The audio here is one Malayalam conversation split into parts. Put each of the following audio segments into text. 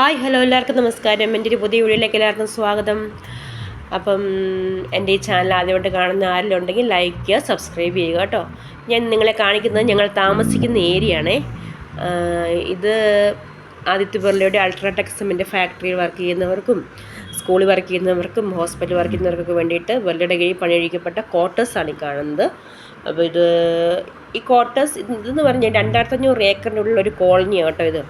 ഹായ് ഹലോ എല്ലാവർക്കും നമസ്കാരം. എന്റെ ഒരു പുതിയ വീഡിയോയിലേക്ക് എല്ലാവർക്കും സ്വാഗതം. അപ്പം എന്റെ ഈ ചാനൽ ആദ്യമായിട്ട് കാണുന്ന ആരെങ്കിലും ലൈക്ക് ചെയ്യുക സബ്സ്ക്രൈബ് ചെയ്യുക കേട്ടോ. ഞാൻ നിങ്ങളെ കാണിക്കുന്നത് ഞങ്ങൾ താമസിക്കുന്ന ഏരിയയാണേ. ഇത് ആദിത്യ ബിർളയുടെ അൾട്രാടെക് സിമെന്റ് ഫാക്ടറിയിൽ വർക്ക് ചെയ്യുന്നവർക്കും സ്കൂളിൽ വർക്ക് ചെയ്യുന്നവർക്കും ഹോസ്പിറ്റലിൽ വർക്ക് ചെയ്യുന്നവർക്കൊക്കെ വേണ്ടിയിട്ട് ബിർളയുടെ കീഴിൽ പണിയഴിക്കപ്പെട്ട ക്വാർട്ടേഴ്സാണ് ഈ കാണുന്നത്. അപ്പോൾ ഇത് ഈ ക്വാർട്ടേഴ്സ് ഇതെന്ന് പറഞ്ഞാൽ രണ്ടായിരത്തഞ്ഞൂറ് ഏക്കറിന്റെ ഉള്ളിൽ ഒരു കോളനിയാണ് കേട്ടോ ഇത്.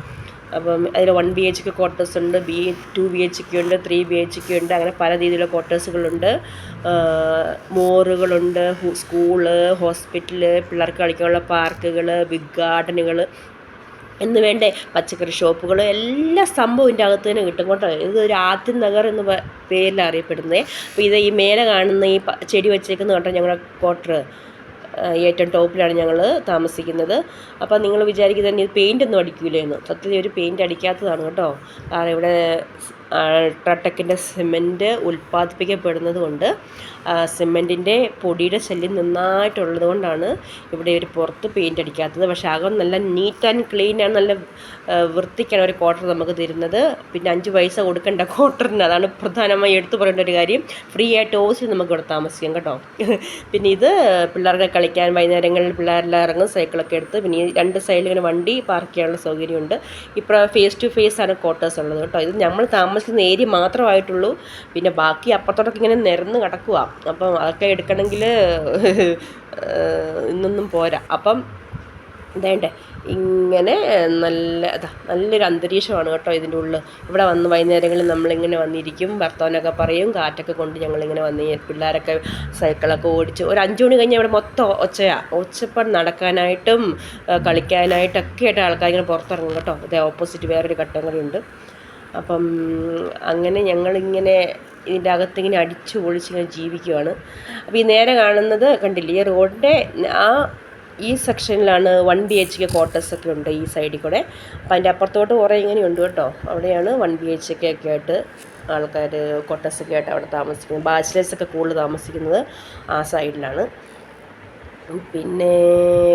അപ്പം അതിൽ one B H K quarters ഉണ്ട് B two B H K ഉണ്ട് ത്രീ ബി എച്ച് കെ ഉണ്ട് അങ്ങനെ പല രീതിയിലുള്ള ക്വാർട്ടേഴ്സുകളുണ്ട് മോറുകളുണ്ട് സ്കൂൾ ഹോസ്പിറ്റൽ പിള്ളേർക്ക് കളിക്കാനുള്ള പാർക്കുകൾ ബിഗ് ഗാർഡനുകൾ എന്ന് വേണ്ടേ പച്ചക്കറി ഷോപ്പുകൾ എല്ലാ സംഭവം ഇതിന്റെ അകത്ത് തന്നെ കിട്ടും കേട്ടോ. ഇത് ഒരു ആദ്യം നഗർ എന്ന് പേരിൽ അറിയപ്പെടുന്നത്. അപ്പോൾ ഇത് ഈ മേലെ കാണുന്ന ഈ ചെടി വെച്ചേക്കുന്ന കേട്ടോ ഞങ്ങളുടെ ക്വാർട്ടർ ഏറ്റവും ടോപ്പിലാണ് ഞങ്ങൾ താമസിക്കുന്നത്. അപ്പോൾ നിങ്ങൾ വിചാരിക്കുന്നത് പെയിന്റ് ഒന്നും അടിക്കില്ലെന്ന് സത്യത്തിൽ ഒരു പെയിന്റ് അടിക്കാത്തതാണ് കേട്ടോ. കാരണം ഇവിടെ അൾട്രാടെക്കിന്റെ സിമെന്റ് ഉൽപ്പാദിപ്പിക്കപ്പെടുന്നത് കൊണ്ട് സിമെന്റിന്റെ പൊടിയുടെ ശല്യം നന്നായിട്ടുള്ളത് കൊണ്ടാണ് ഇവിടെ ഒരു പുറത്ത് പെയിന്റ് അടിക്കാത്തത്. പക്ഷേ അകം നല്ല നീറ്റ് ആൻഡ് ക്ലീൻ ആണ് നല്ല വൃത്തിക്കാണ് ഒരു ക്വാർട്ടർ നമുക്ക് തരുന്നത്. പിന്നെ അഞ്ച് പൈസ കൊടുക്കേണ്ട ക്വാർട്ടറിന് അതാണ് പ്രധാനമായി എടുത്തു പറയേണ്ട ഒരു കാര്യം. ഫ്രീ ആയിട്ട് ഓസിൽ നമുക്ക് ഇവിടെ താമസിക്കാം കേട്ടോ. പിന്നെ ഇത് പിള്ളേർക്ക് കളിക്കാൻ വൈകുന്നേരങ്ങളിൽ പിള്ളേരെല്ലാം ഇറങ്ങും സൈക്കിളൊക്കെ എടുത്ത്. പിന്നെ ഈ രണ്ട് സൈഡിൽ ഇങ്ങനെ വണ്ടി പാർക്ക് ചെയ്യാനുള്ള സൗകര്യമുണ്ട്. ഇപ്പോൾ ഫേസ് ടു ഫേസ് ആണ് ക്വാർട്ടേഴ്സ് ഉള്ളത് കേട്ടോ. ഇത് നമ്മൾ താമസിക്കുന്ന ഏരിയ മാത്രമായിട്ടുള്ളൂ. പിന്നെ ബാക്കി അപ്പുറത്തോട്ടൊക്കെ ഇങ്ങനെ നിരന്ന് കിടക്കുക അപ്പം അതൊക്കെ എടുക്കണമെങ്കിൽ ഇന്നൊന്നും പോരാ. അപ്പം വേണ്ടേ ഇങ്ങനെ നല്ല അതാ നല്ലൊരു അന്തരീക്ഷമാണ് കേട്ടോ ഇതിന്റെ ഉള്ളിൽ ഇവിടെ വന്ന് വൈകുന്നേരങ്ങളിൽ നമ്മളിങ്ങനെ വന്നിരിക്കും ഭർത്താവിനൊക്കെ പറയും കാറ്റൊക്കെ കൊണ്ട് ഞങ്ങളിങ്ങനെ വന്ന് പിള്ളേരൊക്കെ സൈക്കിളൊക്കെ ഓടിച്ച് ഒരു അഞ്ച് മണി കഴിഞ്ഞാൽ ഇവിടെ മൊത്തം ഒച്ചയാണ് ഒച്ചപ്പം നടക്കാനായിട്ടും കളിക്കാനായിട്ടൊക്കെ ആയിട്ട് ആൾക്കാർ ഇങ്ങനെ പുറത്തിറങ്ങും കേട്ടോ. അതേ ഓപ്പോസിറ്റ് വേറൊരു കട്ടം കൂടിയുണ്ട് അപ്പം അങ്ങനെ ഞങ്ങളിങ്ങനെ ഇതിന്റെ അകത്തിങ്ങനെ അടിച്ചു പൊളിച്ചിങ്ങനെ ജീവിക്കുവാണ്. അപ്പോൾ ഈ നേരെ കാണുന്നത് കണ്ടില്ലേ ഈ റോഡിന്റെ ആ ഈ സെക്ഷനിലാണ് one B H K quarters ഒക്കെ ഉണ്ട് ഈ സൈഡിൽ കൂടെ. അപ്പം അതിന്റെ അപ്പുറത്തോട്ട് കുറേ ഇങ്ങനെ ഉണ്ട് കേട്ടോ. അവിടെയാണ് വൺ ബി എച്ച് കെ ഒക്കെ ആയിട്ട് ആൾക്കാർ ക്വാർട്ടേഴ്സൊക്കെ ആയിട്ട് അവിടെ താമസിക്കുന്നത്. ബാച്ചിലേഴ്സൊക്കെ കൂടുതൽ താമസിക്കുന്നത് ആ സൈഡിലാണ്. പിന്നെ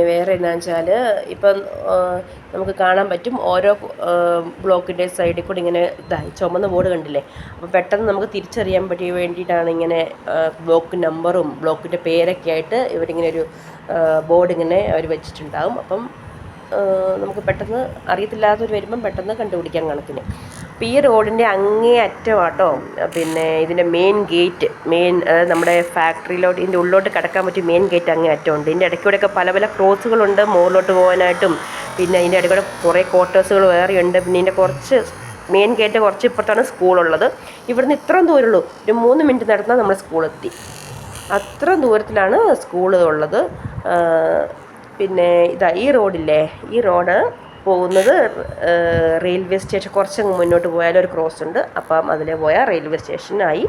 വേറെ എന്നാന്ന് വെച്ചാൽ ഇപ്പം നമുക്ക് കാണാൻ പറ്റും ഓരോ ബ്ലോക്കിന്റെ സൈഡിൽ കൂടി ഇങ്ങനെ ഇതായി. ചുമന്ന ബോർഡ് കണ്ടില്ലേ? അപ്പോൾ പെട്ടെന്ന് നമുക്ക് തിരിച്ചറിയാൻ പറ്റിയ വേണ്ടിയിട്ടാണ് ഇങ്ങനെ ബ്ലോക്ക് നമ്പറും ബ്ലോക്കിന്റെ പേരൊക്കെ ആയിട്ട് ഇവരിങ്ങനെ ഒരു ബോർഡ് ഇങ്ങനെ അവർ വെച്ചിട്ടുണ്ടാകും അപ്പം നമുക്ക് പെട്ടെന്ന് അറിയത്തില്ലാത്തവർ വരുമ്പം പെട്ടെന്ന് കണ്ടുപിടിക്കാൻ കണക്കിന്. അപ്പോൾ ഈ റോഡിന്റെ അങ്ങേ അറ്റമാട്ടോ പിന്നെ ഇതിന്റെ മെയിൻ ഗേറ്റ് മെയിൻ അതായത് നമ്മുടെ ഫാക്ടറിയിലോട്ട് ഇതിന്റെ ഉള്ളിലോട്ട് കിടക്കാൻ പറ്റിയ മെയിൻ ഗേറ്റ് അങ്ങേ അറ്റമുണ്ട്. ഇതിന്റെ ഇടയ്ക്കൂടെയൊക്കെ പല പല ക്രോസുകളുണ്ട് മുകളിലോട്ട് പോകാനായിട്ടും. പിന്നെ അതിന്റെ ഇടയ്ക്കൂടെ കുറേ ക്വാർട്ടേഴ്സുകൾ വേറെയുണ്ട്. പിന്നെ ഇതിന്റെ കുറച്ച് മെയിൻ ഗേറ്റ് കുറച്ച് ഇപ്പുറത്താണ് സ്കൂളുള്ളത്. ഇവിടുന്ന് ഇത്രയും ദൂരമുള്ളൂ. ഒരു മൂന്ന് മിനിറ്റ് നടന്നാൽ നമ്മൾ സ്കൂളെത്തി. അത്ര ദൂരത്തിലാണ് സ്കൂൾ ഉള്ളത് പിന്നെ ഇതാ ഈ റോഡില്ലേ? ഈ റോഡ് പോകുന്നത് റെയിൽവേ സ്റ്റേഷൻ കുറച്ച് മുന്നോട്ട് പോയാൽ ഒരു ക്രോസ് ഉണ്ട്. അപ്പം അതിൽ പോയാൽ റെയിൽവേ സ്റ്റേഷനായി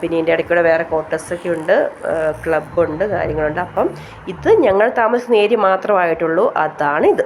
പിന്നെ ഇതിന്റെ ഇടയ്ക്കൂടെ വേറെ ക്വാർട്ടേഴ്സൊക്കെ ഉണ്ട് ക്ലബ്ബുണ്ട് കാര്യങ്ങളുണ്ട്. അപ്പം ഇത് ഞങ്ങൾ താമസിക്കുന്ന ഏരിയ മാത്രമായിട്ടുള്ളൂ. അതാണ് ഇത്.